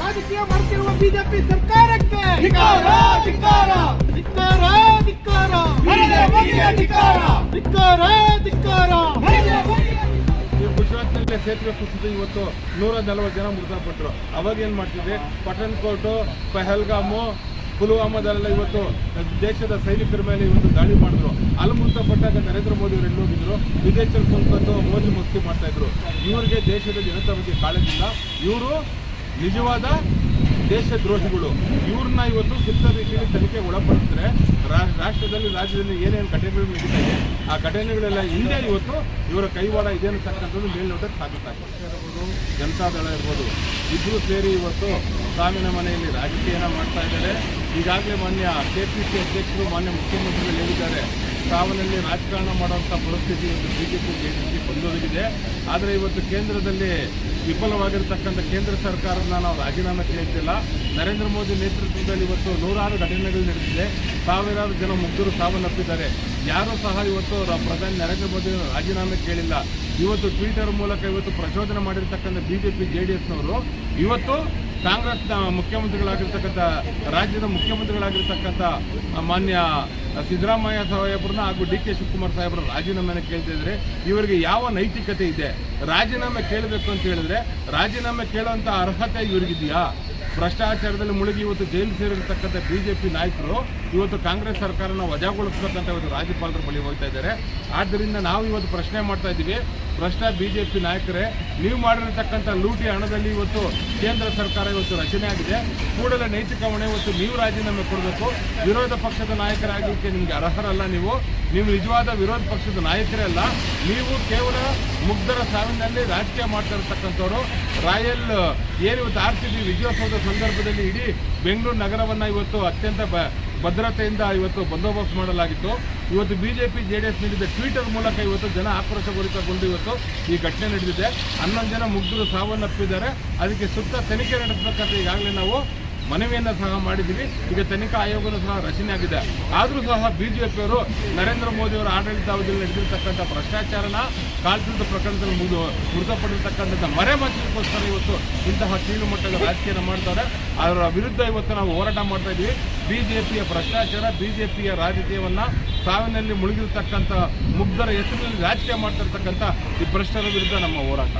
ರಾಜಕೀಯ ಮಾಡ್ತಿರುವ ಬಿಜೆಪಿ ಸರ್ಕಾರಕ್ಕೆ ಧಿಕಾರ ಧಿಕಾರ ಧಿಕಾರ ಧಿಕಾರ ಧಿಕಾರ ಧಿಕಾರ ಧಿಕಾರ ಸೇತುವೆ ಕುಸಿದು ಇವತ್ತು ನೂರ ನಲವತ್ತು ಜನ ಮೃತಪಟ್ಟರು. ಅವಾಗ ಏನು ಮಾಡ್ತಿದ್ದೆ ಪಠಾಣ್ ಪೆಹಲ್ಗಾಮು ಪುಲ್ವಾಮಾದಲ್ಲೆಲ್ಲ ಇವತ್ತು ದೇಶದ ಸೈನಿಕರ ಮೇಲೆ ಇವತ್ತು ದಾಳಿ ಮಾಡಿದ್ರು. ಅಲ್ಲಿ ಮೃತಪಟ್ಟಾಗ ನರೇಂದ್ರ ಮೋದಿ ಅವರು ಎಲ್ಲಿ ಹೋಗಿದ್ರು? ವಿದೇಶದಲ್ಲಿ ಕುಂತ್ಕೊಂಡು ಮೋದಿ ಮಸ್ತಿ ಮಾಡ್ತಾ ಇದ್ರು. ಇವರಿಗೆ ದೇಶದ ಜನತಾ ಬಗ್ಗೆ ಕಾಳಜಿಲ್ಲ ಇವರು ನಿಜವಾದ ದೇಶದ್ರೋಹಿಗಳು, ಇವ್ರನ್ನ ಇವತ್ತು ಸೂಕ್ತ ರೀತಿಯಲ್ಲಿ ತನಿಖೆ ಒಳಪಡಿಸಿದ್ರೆ ರಾಷ್ಟ್ರದಲ್ಲಿ, ರಾಜ್ಯದಲ್ಲಿ ಏನೇನು ಘಟನೆಗಳು ನಡೀತಾ ಆ ಘಟನೆಗಳೆಲ್ಲ ಹಿಂದೆ ಇವತ್ತು ಇವರ ಕೈವಾಡ ಇದೆ ಅನ್ನತಕ್ಕಂಥದ್ದು ಮೇಲ್ನೋಟಕ್ಕೆ ಸಾಬೀತಾಗಿದೆ. ಜನತಾದಳ ಇರ್ಬೋದು ಇಬ್ಬರು ಸೇರಿ ಇವತ್ತು ಗ್ರಾಮೀಣ ಮನೆಯಲ್ಲಿ ರಾಜಕೀಯನ ಮಾಡ್ತಾ ಇದ್ದಾರೆ. ಈಗಾಗಲೇ ಮಾನ್ಯ ಕೆ ಪಿ ಸಿ ಅಧ್ಯಕ್ಷರು, ಮಾನ್ಯ ಮುಖ್ಯಮಂತ್ರಿಗಳು ಹೇಳಿದ್ದಾರೆ ಸಾವನಲ್ಲಿ ರಾಜಕಾರಣ ಮಾಡುವಂಥ ಪರಿಸ್ಥಿತಿ ಇವತ್ತು ಬಿಜೆಪಿ ಪಿ ಬಂದೊದಗಿದೆ. ಆದರೆ ಇವತ್ತು ಕೇಂದ್ರದಲ್ಲಿ ವಿಫಲವಾಗಿರ್ತಕ್ಕಂಥ ಕೇಂದ್ರ ಸರ್ಕಾರನ ನಾವು ರಾಜೀನಾಮೆ ಕೇಳ್ತಿಲ್ಲ. ನರೇಂದ್ರ ಮೋದಿ ನೇತೃತ್ವದಲ್ಲಿ ಇವತ್ತು ನೂರಾರು ಘಟನೆಗಳು ನಡೆದಿದೆ. ಸಾವಿರಾರು ಜನ ಮುಗ್ಧರು ಸಾವನ್ನಪ್ಪಿದ್ದಾರೆ. ಯಾರೂ ಸಹ ಇವತ್ತು ಪ್ರಧಾನಿ ನರೇಂದ್ರ ಮೋದಿ ರಾಜೀನಾಮೆ ಕೇಳಿಲ್ಲ. ಇವತ್ತು ಟ್ವಿಟರ್ ಮೂಲಕ ಇವತ್ತು ಪ್ರಚೋದನೆ ಮಾಡಿರ್ತಕ್ಕಂಥ ಬಿಜೆಪಿ ಜೆ ಡಿ ಎಸ್ನವರು ಇವತ್ತು ಕಾಂಗ್ರೆಸ್ನ ಮುಖ್ಯಮಂತ್ರಿಗಳಾಗಿರ್ತಕ್ಕಂಥ, ರಾಜ್ಯದ ಮುಖ್ಯಮಂತ್ರಿಗಳಾಗಿರ್ತಕ್ಕಂಥ ಮಾನ್ಯ ಸಿದ್ದರಾಮಯ್ಯ ಸಾಹೇಬ್ರನ್ನ ಹಾಗೂ ಡಿ ಕೆ ಶಿವಕುಮಾರ್ ಸಾಹೇಬ್ರ ರಾಜೀನಾಮೆನ ಕೇಳ್ತಾ ಇವರಿಗೆ ಯಾವ ನೈತಿಕತೆ ಇದೆ? ರಾಜೀನಾಮೆ ಕೇಳಬೇಕು ಅಂತ ಹೇಳಿದ್ರೆ, ರಾಜೀನಾಮೆ ಕೇಳುವಂತ ಅರ್ಹತೆ ಇವರಿಗಿದೆಯಾ? ಭ್ರಷ್ಟಾಚಾರದಲ್ಲಿ ಮುಳುಗಿ ಇವತ್ತು ಜೈಲು ಸೇರಿರ್ತಕ್ಕಂಥ ಬಿಜೆಪಿ ನಾಯಕರು ಇವತ್ತು ಕಾಂಗ್ರೆಸ್ ಸರ್ಕಾರನ ವಜಾಗೊಳಿಸ್ತಕ್ಕಂಥ ಇವತ್ತು ರಾಜ್ಯಪಾಲರ ಬಳಿ ಹೋಗ್ತಾ ಇದ್ದಾರೆ. ಆದ್ದರಿಂದ ನಾವು ಇವತ್ತು ಪ್ರಶ್ನೆ ಮಾಡ್ತಾ ಇದ್ದೀವಿ ಭ್ರಷ್ಟ ಬಿಜೆಪಿ ನಾಯಕರೇ, ನೀವು ಮಾಡಿರತಕ್ಕಂಥ ಲೂಟಿ ಹಣದಲ್ಲಿ ಇವತ್ತು ಕೇಂದ್ರ ಸರ್ಕಾರ ಇವತ್ತು ರಚನೆ ಆಗಿದೆ. ಕೂಡಲೇ ನೈತಿಕ ಹೊಣೆ ಇವತ್ತು ನೀವು ರಾಜೀನಾಮೆ ಕೊಡಬೇಕು. ವಿರೋಧ ಪಕ್ಷದ ನಾಯಕರಾಗಲಿಕ್ಕೆ ನಿಮಗೆ ಅರ್ಹರಲ್ಲ ನೀವು. ನೀವು ನಿಜವಾದ ವಿರೋಧ ಪಕ್ಷದ ನಾಯಕರೇ ಅಲ್ಲ. ನೀವು ಕೇವಲ ಮುಗ್ಧರ ಸಾವಿನಲ್ಲಿ ರಾಜಕೀಯ ಮಾಡ್ತಾ ಇರತಕ್ಕಂಥವ್ರು ರಾಯಲ್ ಏನು ಇವತ್ತು ಆರ್ ಸಿ ಬಿ ವಿಜಯೋತ್ಸವದ ಸಂದರ್ಭದಲ್ಲಿ ಇಡೀ ಬೆಂಗಳೂರು ನಗರವನ್ನು ಇವತ್ತು ಅತ್ಯಂತ ಬ- ಭದ್ರತೆಯಿಂದ ಇವತ್ತು ಬಂದೋಬಸ್ತ್ ಮಾಡಲಾಗಿತ್ತು. ಇವತ್ತು ಬಿಜೆಪಿ ಜೆ ಡಿ ಎಸ್ ನೀಡಿದ ಟ್ವೀಟರ್ ಮೂಲಕ ಇವತ್ತು ಜನ ಆಕ್ರೋಶಗೊಳಿತಗೊಂಡು ಇವತ್ತು ಈ ಘಟನೆ ನಡೆದಿದೆ. ಹನ್ನೊಂದು ಜನ ಮುಗ್ಧರು ಸಾವನ್ನಪ್ಪಿದ್ದಾರೆ. ಅದಕ್ಕೆ ಸುತ್ತ ತನಿಖೆ ನಡೆಸಬೇಕಂತ ಈಗಾಗಲೇ ನಾವು ಮನವಿಯನ್ನು ಸಹ ಮಾಡಿದ್ದೀವಿ. ಈಗ ತನಿಖಾ ಆಯೋಗನೂ ಸಹ ರಚನೆ ಆಗಿದೆ. ಆದರೂ ಸಹ ಬಿಜೆಪಿಯವರು ನರೇಂದ್ರ ಮೋದಿಯವರ ಆಡಳಿತಾವಧಿಯಲ್ಲಿ ನಡೆದಿರ್ತಕ್ಕಂಥ ಭ್ರಷ್ಟಾಚಾರನ ಕಾಲ್ಪಿತ ಪ್ರಕರಣದಲ್ಲಿ ಮುಗಿದು ಮೃತಪಟ್ಟಿರ್ತಕ್ಕಂಥ ಮರೆ ಮಾಚಲಿಕ್ಕೋಸ್ಕರ ಇವತ್ತು ಇಂತಹ ಕೀಳು ಮಟ್ಟದ ರಾಜಕೀಯ ಮಾಡ್ತಾರೆ. ಅದರ ವಿರುದ್ಧ ಇವತ್ತು ನಾವು ಹೋರಾಟ ಮಾಡ್ತಾ ಇದ್ದೀವಿ. ಬಿಜೆಪಿಯ ಭ್ರಷ್ಟಾಚಾರ ಬಿಜೆಪಿಯ ರಾಜಕೀಯವನ್ನು ಸಾವಿನಲ್ಲಿ ಮುಳುಗಿರ್ತಕ್ಕಂಥ ಮುಗ್ಧರ ಹೆಸರಿನಲ್ಲಿ ರಾಜಕೀಯ ಮಾಡ್ತಿರ್ತಕ್ಕಂಥ ಈ ಭ್ರಷ್ಟರ ವಿರುದ್ಧ ನಮ್ಮ ಹೋರಾಟ.